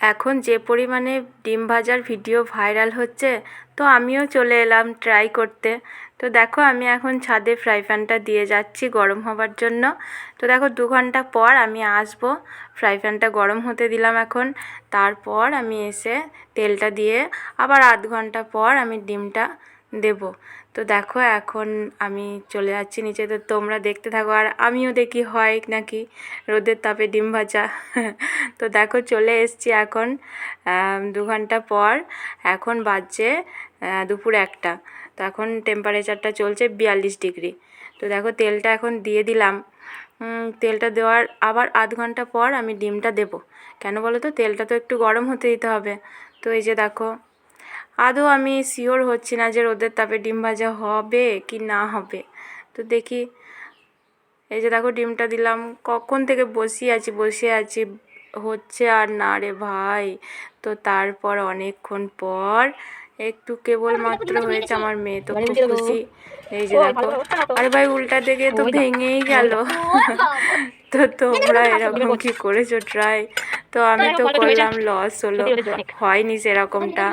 এখন যে পরিমাণে ডিম ভাজার ভিডিও ভাইরাল হচ্ছে, তো আমিও চলে এলাম ট্রাই করতে। তো দেখো আমি এখন ছাদে ফ্রাই প্যানটা দিয়ে যাচ্ছি গরম হবার জন্য। তো দেখো দু ঘণ্টা পর আমি আসব। ফ্রাই প্যানটা গরম হতে দিলাম এখন। তারপর আমি এসে তেলটা দিয়ে আবার আধ ঘণ্টা পর আমি ডিমটা দেব। তো দেখো এখন আমি চলে যাচ্ছি নিচে। তো তোমরা দেখতে থাকো আর আমিও দেখি হয় নাকি রোদের তাপে ডিম ভাজা। তো দেখো চলে এসছি এখন দু ঘণ্টা পর। এখন বাজছে দুপুর একটা। তো এখন টেম্পারেচারটা চলছে বিয়াল্লিশ ডিগ্রি। তো দেখো তেলটা এখন দিয়ে দিলাম। তেলটা দেওয়ার আবার আধ ঘণ্টা পর আমি ডিমটা দেবো। কেন বলো তো? তেলটা তো একটু গরম হতে দিতে হবে। তো এই যে দেখো আদৌ আমি শিওর হচ্ছি না যে রোদের তাপে ডিম ভাজা হবে কি না হবে। তো দেখি, এই যে দেখো ডিমটা দিলাম, কখন থেকে বসিয়ে আছি বসে আছি, হচ্ছে আর না রে ভাই। তো তারপর অনেকক্ষণ পর একটু কেবল মাত্র হয়েছে আমার মেয়ে, তো খুব খুশি। এই যে দেখো, আরে ভাই উল্টা দিকে তো ভেঙেই গেল। তো তোমরা এরকম কি করেছ ট্রাই তো আমি তো করলাম লস হলো। হয়নি সেরকমটা।